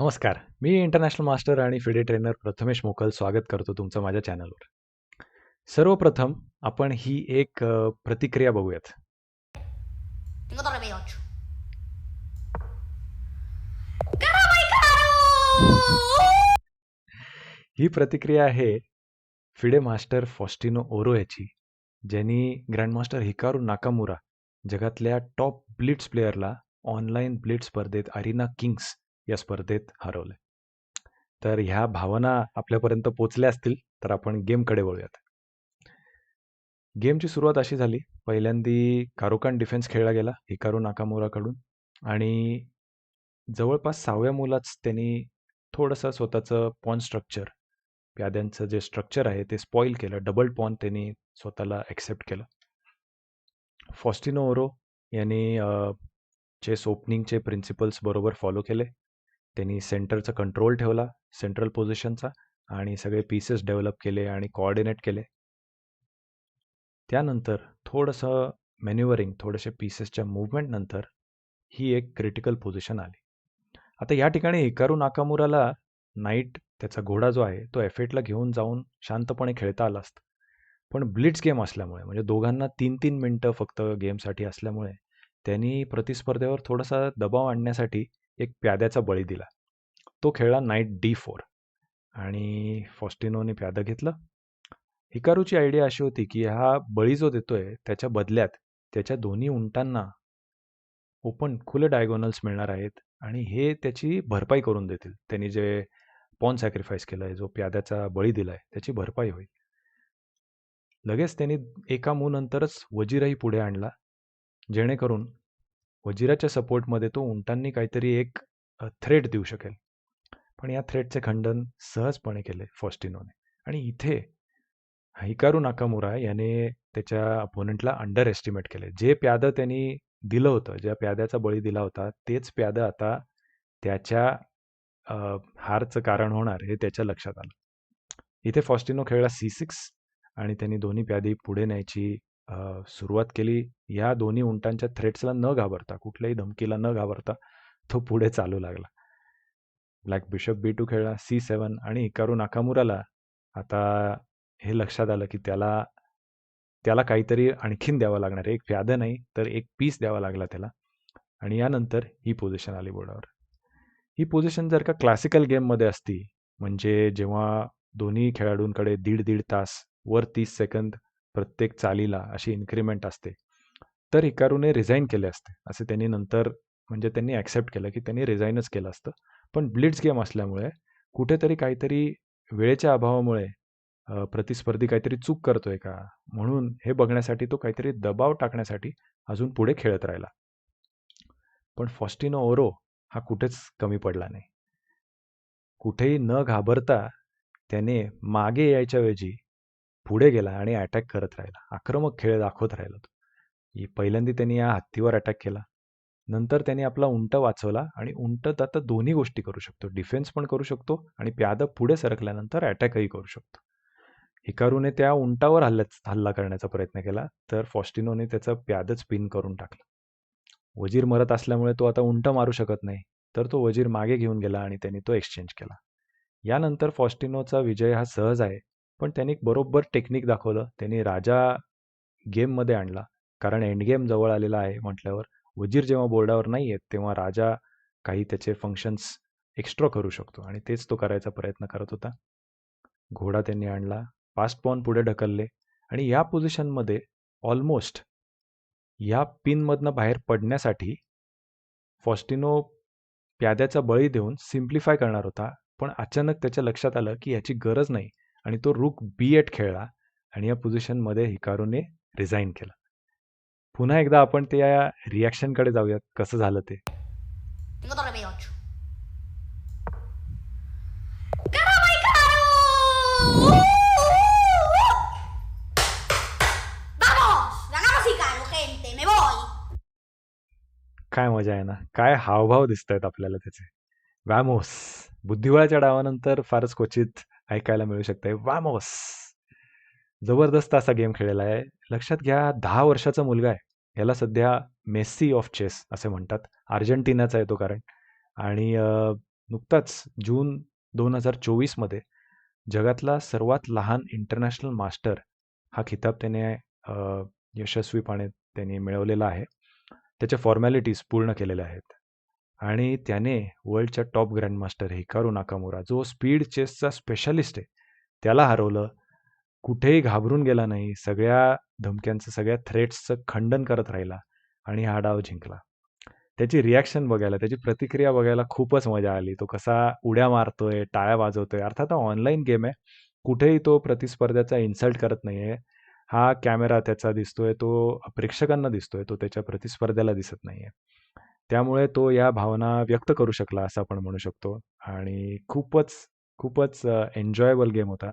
नमस्कार. मी international master आणि फिडे ट्रेनर प्रथमेश मोकल स्वागत करतो तुमचं माझ्या चॅनलवर. सर्वप्रथम आपण ही एक प्रतिक्रिया बघूयात. Tengo torre B8. ¡Caramba y caro! ही प्रतिक्रिया आहे फिडे मास्टर फॉस्टिनो ओरो याची, ज्यांनी ग्रँडमास्टर हिकारू नाकामुरा जगातल्या टॉप ब्लिट्झ प्लेयरला ऑनलाईन ब्लिट्झ स्पर्धेत अरिना किंग्स या स्पर्धेत हरवलंय. तर ह्या भावना आपल्यापर्यंत पोहोचल्या असतील, तर आपण गेमकडे वळूयात. गेमची सुरुवात अशी झाली, पहिल्यांदी कारोकान डिफेन्स खेळला गेला हिकारू नाकामोराकडून आणि जवळपास सहाव्या मुलाच त्यांनी थोडंसं स्वतःचं पॉन स्ट्रक्चर, प्याद्यांचं जे स्ट्रक्चर आहे ते स्पॉईल केलं. डबल पॉन त्यांनी स्वतःला एक्सेप्ट केलं. फॉस्टिनो ओरो यांनी चेस ओपनिंगचे प्रिन्सिपल्स बरोबर फॉलो केले. त्यांनी सेंटरचा कंट्रोल ठेवला, सेंट्रल पोझिशनचा आणि सगळे पीसेस डेव्हलप केले आणि कोऑर्डिनेट केले. त्यानंतर थोडंसं मॅन्युअरिंग थोडेसे पीसेसच्या मुवमेंटनंतर नंतर ही एक क्रिटिकल पोझिशन आली. आता या ठिकाणी हिकारू नाकामुराला नाईट त्याचा घोडा जो आहे, तो एफेटला घेऊन जाऊन शांतपणे खेळता आला असतं. पण ब्लिट्स गेम असल्यामुळे म्हणजे दोघांना तीन तीन मिनटं फक्त गेमसाठी असल्यामुळे त्यांनी प्रतिस्पर्धेवर थोडासा दबाव आणण्यासाठी एक प्याद्याचा बळी दिला. तो खेळला नाईट डी फोर आणि फॉस्टिनोने प्यादं घेतलं. हिकारूची आयडिया अशी होती, की हा बळी जो देतोय त्याच्या बदल्यात त्याच्या दोन्ही उंटांना ओपन खुले डायगोनल्स मिळणार आहेत आणि हे त्याची भरपाई करून देतील. त्यांनी जे पॉन सॅक्रिफाईस केलंय, जो प्याद्याचा बळी दिलाय, त्याची भरपाई होईल. लगेच त्यांनी एका मूनंतरच नंतरच वजीरही पुढे आणला. जेणेकरून वजिराच्या सपोर्टमध्ये तो उंटांनी काहीतरी एक थ्रेट देऊ शकेल. पण या थ्रेटचे खंडन सहजपणे केले फॉस्टिनोने आणि इथे हिकारू नाकामुरा याने त्याच्या अपोनंटला अंडर एस्टिमेट केले. जे प्यादं त्यांनी दिलं होतं, ज्या प्याद्याचा बळी दिला होता, तेच प्यादं आता त्याच्या हारचं कारण होणार हे त्याच्या लक्षात आलं. इथे फॉस्टिनो खेळला सी सिक्स आणि त्यांनी दोन्ही प्यादी पुढे न्यायची सुरुवात केली. या दोन्ही उंटांच्या थ्रेट्सला न घाबरता, कुठल्याही धमकीला न घाबरता तो पुढे चालू लागला. ब्लॅक बिशप बी टू खेळला, सी सेवन आणि इकारू नाकामुराला आता हे लक्षात आलं, की त्याला त्याला काहीतरी आणखीन द्यावं लागणार आहे. एक प्यादं नाही, तर एक पीस द्यावा लागला त्याला आणि यानंतर ही पोझिशन आली बोर्डावर. ही पोझिशन जर का क्लासिकल गेममध्ये असती, म्हणजे जेव्हा दोन्ही खेळाडूंकडे दीड-दीड तास वर तीस सेकंद प्रत्येक चालीला अशी इन्क्रिमेंट असते, तर हिकारूने रिझाईन केले असते. असे त्यांनी नंतर म्हणजे त्यांनी ॲक्सेप्ट केलं, की त्यांनी रिझाईनच केलं असतं. पण ब्लिट्झ गेम असल्यामुळे कुठेतरी काहीतरी वेळेच्या अभावामुळे प्रतिस्पर्धी काहीतरी चूक करतोय का? म्हणून हे बघण्यासाठी तो काहीतरी दबाव टाकण्यासाठी अजून पुढे खेळत राहिला. पण फॉस्टिनो ओरो हा कुठेच कमी पडला नाही. कुठेही न घाबरता त्याने मागे यायच्या ऐवजी पुढे गेला आणि अटॅक करत राहिला. आक्रमक खेळ दाखवत राहिला तो. पहिल्यांदा त्यांनी या हत्तीवर अटॅक केला. नंतर त्याने आपला उंट वाचवला आणि उंट आता दोन्ही गोष्टी करू शकतो. डिफेन्स पण करू शकतो आणि प्यादं पुढे सरकल्यानंतर अटॅकही करू शकतो. हिकारूने त्या उंटावर हल्ल्याच हल्ला करण्याचा प्रयत्न केला, तर फॉस्टिनोने त्याचं प्यादच पिन करून टाकलं. वजीर मरत असल्यामुळे तो आता उंट मारू शकत नाही. तर तो वजीर मागे घेऊन गेला आणि त्यांनी तो एक्सचेंज केला. यानंतर फॉस्टिनोचा विजय हा सहज आहे. पण त्यांनी बरोबर टेक्निक दाखवलं. त्यांनी राजा गेममध्ये आणला. कारण एंड गेम जवळ आलेला आहे म्हटल्यावर वजीर जेव्हा बोर्डावर नाही आहेत, तेव्हा राजा काही त्याचे फंक्शन्स एक्स्ट्रा करू शकतो आणि तेच तो करायचा प्रयत्न करत होता. घोडा त्यांनी आणला. फास्ट पॉन पुढे ढकलले आणि या पोझिशनमध्ये ऑलमोस्ट या पिनमधनं बाहेर पडण्यासाठी फॉस्टिनो प्याद्याचा बळी देऊन सिम्प्लिफाय करणार होता. पण अचानक त्याच्या लक्षात आलं, की याची गरज नाही आणि तो रूक B8 खेळला आणि या पोझिशनमध्ये हिकारूने रिझाईन केला पुन्हा एकदा आपण त्या रिॲक्शनकडे जाऊयात, कसं झालं ते. काय मजा आहे ना. काय हावभाव दिसतायत आपल्याला त्याचे. वॅमोस! बुद्धिबळाच्या डावानंतर फारच क्वचित ऐकायला मिळू शकते वामोस जबरदस्त असा गेम खेळलेला आहे. लक्षात घ्या दहा वर्षाचा मुलगा आहे. याला सध्या मेस्सी ऑफ चेस असे म्हणतात. अर्जेंटिनाचा आहे तो कारण आणि नुकताच जून दोन हजार चोवीसमध्ये जगातला सर्वात लहान इंटरनॅशनल मास्टर हा खिताब त्याने यशस्वीपणे त्यांनी मिळवलेला आहे त्याच्या फॉर्मॅलिटीज पूर्ण केलेल्या आहेत आणि त्याने वर्ल्डच्या टॉप ग्रँडमास्टर हिकारू नाकामुरा जो स्पीड चेसचा स्पेशालिस्ट आहे त्याला हरवलं. कुठेही घाबरून गेला नाही सगळ्या धमक्यांचं सगळ्या थ्रेट्सचं खंडन करत राहिला आणि हा डाव जिंकला. त्याची रिॲक्शन बघायला त्याची प्रतिक्रिया बघायला खूपच मजा आली. तो कसा उड्या मारतोय टाळ्या वाजवतोय. अर्थात ऑनलाईन गेम आहे. कुठेही तो प्रतिस्पर्ध्याचा इन्सल्ट करत नाही आहे हा कॅमेरा त्याचा दिसतोय तो प्रेक्षकांना दिसतोय तो त्याच्या प्रतिस्पर्ध्याला दिसत नाही आहे त्यामुळे तो या भावना व्यक्त करू शकला असं आपण म्हणू शकतो. आणि खूपच खूपच एन्जॉयबल गेम होता.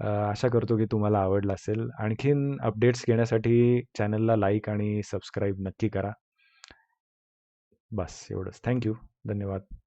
आशा करतो की तुम्हाला आवडला असेल. आणखीन अपडेट्स घेण्यासाठी चॅनलला लाईक आणि सबस्क्राईब नक्की करा. बस एवढंच. थँक्यू धन्यवाद.